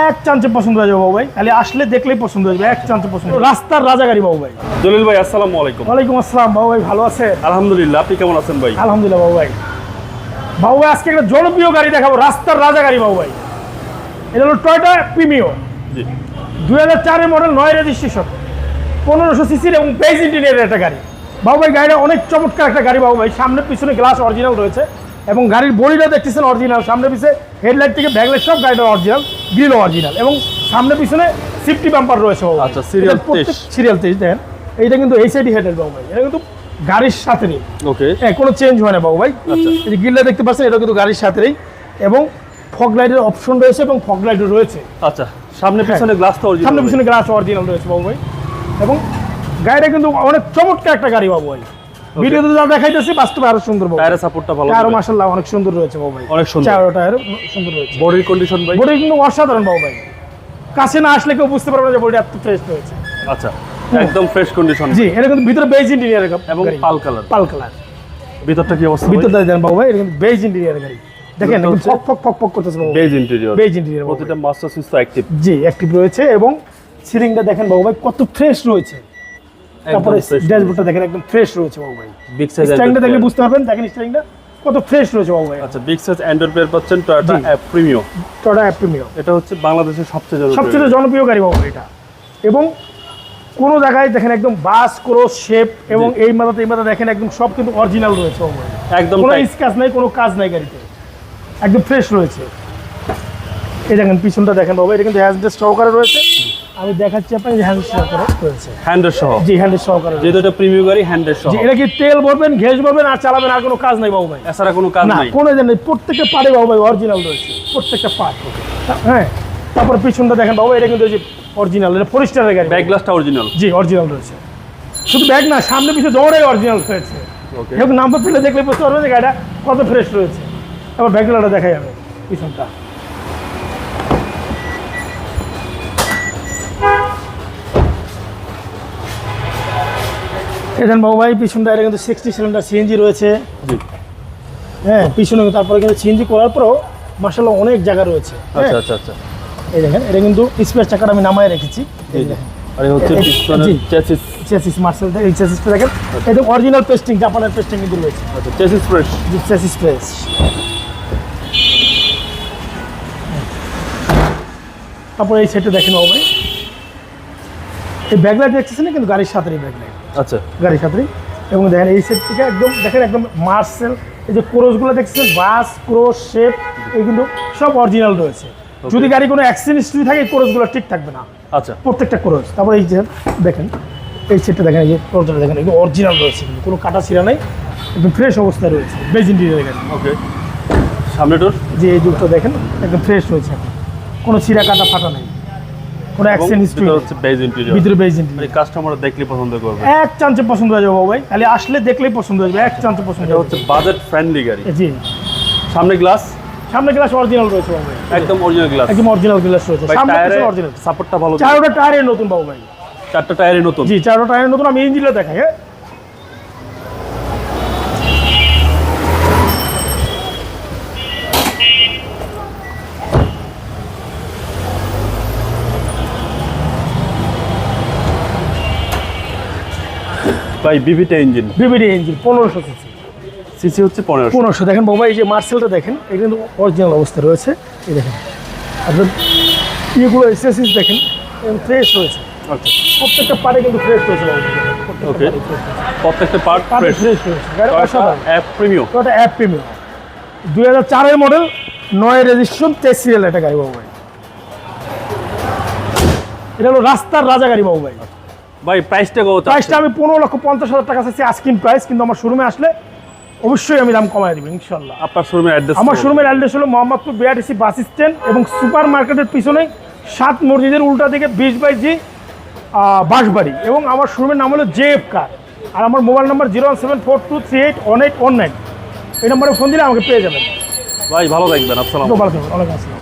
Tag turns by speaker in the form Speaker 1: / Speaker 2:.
Speaker 1: এক চান্সে পছন্দ হয়ে যাবে বাবু ভাই। খালি আসলে দেখলেই পছন্দ হয়ে যাবে এক চান্সে পছন্দ রাস্তার রাজা গাড়ি বাবু ভাই।
Speaker 2: জলিল ভাই আসসালামু আলাইকুম।
Speaker 1: ওয়ালাইকুম আসসালাম বাবু ভাই ভালো আছে?
Speaker 2: আলহামদুলিল্লাহ আপনি কেমন আছেন ভাই?
Speaker 1: আলহামদুলিল্লাহ বাবু ভাই। বাবু ভাই আজকে একটা জনপ্রিয় গাড়ি দেখাবো রাস্তার রাজা গাড়ি বাবু ভাই। এটা হলো টয়টা প্রিমিও
Speaker 2: জি।
Speaker 1: দুই হাজার চারের মডেল নয় রেজিস্ট্রেশন পনেরোশো সিসির এবং বেজ ইঞ্জিনিয়ারের একটা গাড়ি। বাবু ভাই গাড়িটা অনেক চমৎকার একটা গাড়ি বাবু ভাই। সামনে পিছনে গ্লাস অরিজিনাল রয়েছে। এবং গাড়ির বডিটা দেখতেছেন অরিজিনাল সামনে পিছে হেডলাইট থেকে ব্যাকলাইট সব গাড়িটা অরিজিনাল গ্রিল অরিজিনাল এবং সামনে পিছনে সিফটি বাম্পার রয়েছে বাবু
Speaker 2: আচ্ছা, তেইশ।
Speaker 1: সিরিয়াল তেইশ দেখেন। এইটা কিন্তু এই সাইডই হেডের বাবু ভাই। এটা কিন্তু গাড়ির সাথে নেই
Speaker 2: ওকে
Speaker 1: হ্যাঁ কোনো চেঞ্জ হয় না বাবু ভাই।
Speaker 2: আচ্ছা।
Speaker 1: এই যে গিল্লা দেখতে পাচ্ছেন এটা কিন্তু গাড়ির সাথেই এবং ফগ লাইটের অপশন রয়েছে এবং ফগ লাইটও রয়েছে।
Speaker 2: আচ্ছা সামনে পিছনে গ্লাস তো
Speaker 1: সামনে পিছনে গ্লাস অরিজিনাল রয়েছে বাবু ভাই। এবং গাড়িটা কিন্তু অনেক চমৎকার একটা গাড়ি বাবু ভাই। ভিডিওতে যা দেখাইতেছি বাস্তবে আরও সুন্দর
Speaker 2: টায়ারের সাপোর্টটা ভালো
Speaker 1: আরও মাসাল্লাহ অনেক সুন্দর রয়েছে বাবু ভাই।
Speaker 2: অনেক সুন্দর।
Speaker 1: চারো টায়ারও সুন্দর রয়েছে।
Speaker 2: বডির কন্ডিশন ভাই?
Speaker 1: বডি কিন্তু অসাধারণ বাবু ভাই। কাছে না আসলে কেউ বুঝতে পারবে না যে বডি এত ফ্রেশ রয়েছে।
Speaker 2: আচ্ছা একদম ফ্রেশ কন্ডিশন
Speaker 1: জি এটা কিন্তু ভিতরে বেজ ইন্টেরিয়ার
Speaker 2: এবং পাল কালার
Speaker 1: পাল কালার
Speaker 2: ভিতরটা কি অবস্থা
Speaker 1: ভিতরটা দেন বাবু ভাই এটা কিন্তু বেজ ইন্টেরিয়ার গাড়ি। দেখেন ফক ফক ফক ফক করতেছে বাবু
Speaker 2: বেজ ইন্টেরিয়র
Speaker 1: বেজ ইন্টেরিয়ার
Speaker 2: প্রতিটা মাস্টার সুইচ তো অ্যাক্টিভ
Speaker 1: জি অ্যাক্টিভ রয়েছে এবং সিলিংটা দেখেন বাবু ভাই কত ফ্রেশ রয়েছে। তারপরে ড্যাশবোর্ডটা দেখেন একদম ফ্রেশ রয়েছে বাবু ভাই
Speaker 2: বিগ সাইজ
Speaker 1: স্ট্যান্ডটা দেখলে বুঝতে পারবেন দেখেন স্ট্যান্ডটা কত ফ্রেশ রয়েছে বাবু ভাই
Speaker 2: আচ্ছা বিগ সাইজ অ্যান্ড্রয়েড পেয়ার পাচ্ছেন টয়োটা। অ্যাপ প্রিমিয়াম
Speaker 1: টটা অ্যাপ্রিমিও
Speaker 2: এটা হচ্ছে বাংলাদেশের সবচেয়ে জনপ্রিয়।
Speaker 1: সবচেয়ে জনপ্রিয় গাড়ি বাবু এটা। এবং কোনো জায়গায় দেখেন একদম বাস ক্রস শেপ এবং এই মাথাতে এই মাথা দেখেন একদম সব কিন্তু অরিজিনাল রয়েছে।
Speaker 2: একদম
Speaker 1: কোনো স্কাচ নাই কোনো কাজ নাই গাড়িতে। একদম ফ্রেশ রয়েছে। এই দেখেন পিছনটা দেখেন বাবু এটা কিন্তু হ্যান্ডেল সহকারে রয়েছে। আমি দেখাচ্ছি সহকারে রয়েছে।
Speaker 2: হ্যান্ডের সহ।
Speaker 1: জি হ্যান্ডেল সহকারে
Speaker 2: প্রিমিয়াম গাড়ি হ্যান্ডের সহ।
Speaker 1: এটা কি তেল ভরবেন ঘেস ভরবেন আর চালাবেন আর কোনো কাজ নাই বাবু ভাই?
Speaker 2: এছাড়া কোনো কাজ নাই।
Speaker 1: কোনো দিন প্রত্যেকটা পার্টে বাবু ভাই অরিজিনাল রয়েছে প্রত্যেকটা পার্ট হ্যাঁ তারপর পিছনটা দেখেন বাবু এটা কিন্তু অরিজিনাল এটা ফরিস্টারের গাড়ি
Speaker 2: ব্যাক গ্লাসটা অরিজিনাল
Speaker 1: জি অরিজিনাল রয়েছে। শুধু ব্যাগ না সামনে পিছনে দৌড়াই অরিজিনাল রয়েছে
Speaker 2: ওকে
Speaker 1: এবং নাম্বার প্লেটে দেখলে বুঝতে যে গাড়িটা কত ফ্রেশ রয়েছে। তারপর ব্যাকগ্রাউন্ডটা দেখা যাবে পিছনটা। এখানে বাবু ভাই পিছনটা এটা কিন্তু সিক্সটি সিলিন্ডার সিএনজি রয়েছে। হ্যাঁ পিছনে তারপরে কিন্তু সিএনজি করার পরেও মার্শাল্লাহ অনেক জায়গা রয়েছে। হ্যাঁ,
Speaker 2: আচ্ছা আচ্ছা আচ্ছা।
Speaker 1: এই দেখেন এটা কিন্তু স্পেয়ার চাকাটা আমি নামায় রেখেছি। এই দেখেন
Speaker 2: আর হচ্ছে। চেসিস
Speaker 1: চেসিস মার্শাল এই চেসিসটা দেখেন। এটা অরিজিনাল পেস্টিং জাপানের পেস্টিং কিন্তু রয়েছে।
Speaker 2: আচ্ছা চেসিস ফ্রেশ
Speaker 1: জি চেসিস তারপরে এই সেটে দেখেন বাবু ভাই। এই ব্যাকলাইট দেখতেছেন না কিন্তু গাড়ির সাথেই ব্যাকলাইট
Speaker 2: আচ্ছা।
Speaker 1: গাড়ির সাথেই এবং দেখেন এই সেট থেকে একদম দেখেন একদম মার্সেল এই যে ক্রোশগুলো দেখছেন বাস ক্রোশ শেপ এই কিন্তু সব অরিজিনাল রয়েছে। যদি গাড়ি কোনো অ্যাক্সিডেন্ট হিস্ট্রি থাকে এই ক্রোশগুলো ঠিক থাকবে না।
Speaker 2: আচ্ছা।
Speaker 1: প্রত্যেকটা ক্রোশ তারপরে এই যে দেখেন এই সেটটা দেখেন এই যে ক্রোশটা দেখেন এগুলো অরিজিনাল রয়েছে কিন্তু কোনো কাটা ছিঁড়া নেই একদম ফ্রেশ অবস্থায় রয়েছে বেজ ইন্টিরিয়ার গাড়ি।
Speaker 2: ওকে সামনে ডোর
Speaker 1: যে এই দুটো দেখেন একদম ফ্রেশ রয়েছে এখন। কোনো ছিঁড়া কাটা ফাটা নেই। কোনো অ্যাক্সিডেন্ট হিস্ট্রি
Speaker 2: হচ্ছে বেজ ইন্টেরিয়র
Speaker 1: ভিতরে বেজ ইন্টেরিয়র
Speaker 2: মানে কাস্টমার দেখলে পছন্দ করবে।
Speaker 1: এক চান্সে পছন্দ হয়ে যাবে ভাই। খালি আসলে দেখলেই পছন্দ হয়ে যাবে এক চান্সে পছন্দ
Speaker 2: এটা হচ্ছে বাজেট ফ্রেন্ডলি গাড়ি।
Speaker 1: জি।
Speaker 2: সামনে গ্লাস
Speaker 1: সামনে গ্লাস অরিজিনাল রয়েছে বাবু ভাই।
Speaker 2: একদম অরিজিনাল গ্লাস
Speaker 1: একদম অরিজিনাল গ্লাস রয়েছে। সামনে
Speaker 2: টায়ারে
Speaker 1: পিছনে অরিজিনাল
Speaker 2: সাপোর্টটা ভালো
Speaker 1: চারটা টায়ারের নতুন বাবু ভাই।
Speaker 2: চারটা টায়ারে নতুন।
Speaker 1: জি চারটা টায়ারের নতুন। আমি ইঞ্জিনটা দেখাই হ্যাঁ?
Speaker 2: ভাই বিভিটা ইঞ্জিন
Speaker 1: বিবিডি ইঞ্জিন পনেরোশো সিসি
Speaker 2: সিসি হচ্ছে পনেরোশো।
Speaker 1: পনেরোশো। দেখেন বাবা এই যে মার্সেলটা দেখেন এটা কিন্তু অরিজিনাল অবস্থায় রয়েছে। এই দেখেন আপনার ইয়েগুলো এসএসিস দেখেন ফ্রেশ রয়েছে।
Speaker 2: আচ্ছা।
Speaker 1: প্রত্যেকটা কিন্তু ফ্রেশ রয়েছে
Speaker 2: ওকে প্রত্যেকটা পার্ট
Speaker 1: পারে
Speaker 2: ফ্রেশ
Speaker 1: ফ্রেশ রয়েছে।
Speaker 2: অ্যাপ প্রিমিয়াম
Speaker 1: ওটা অ্যাপ প্রিমিয়াম দুই হাজার চারের মডেল নয় রেজিস্ট্রেশন তেইশ সিরিয়াল একটা গাড়ি বাবু ভাই। এটা হলো রাস্তার রাজা গাড়ি বাবু ভাই।
Speaker 2: ভাই প্রাইসটা কত
Speaker 1: প্রাইসটা আমি পনেরো লক্ষ পঞ্চাশ হাজার টাকা চাচ্ছি আস্কিন প্রাইস কিন্তু আমার শোরুমে আসলে অবশ্যই আমি দাম কমাই দেবো ইনশাল্লাহ
Speaker 2: আপনার শোরুমের অ্যাড্রেস
Speaker 1: আমার শোরুমের অ্যাড্রেস হলো মোহাম্মদপুর বিআরটিসি বাস স্ট্যান্ড এবং সুপার মার্কেটের পিছনে সাত মসজিদের উল্টা দিকে বিশ বাই জি বাঁশবাড়ি। এবং আমার শোরুমের নাম হলো জে এফ কার আর আমার mobile number zero one seven four two three eight one eight one nine এই নম্বরে ফোন দিলে আমাকে পেয়ে যাবেন।
Speaker 2: ভাই ভালো থাকবেন আসসালাম
Speaker 1: ভালো থাকবেন অনেক আসসালাম।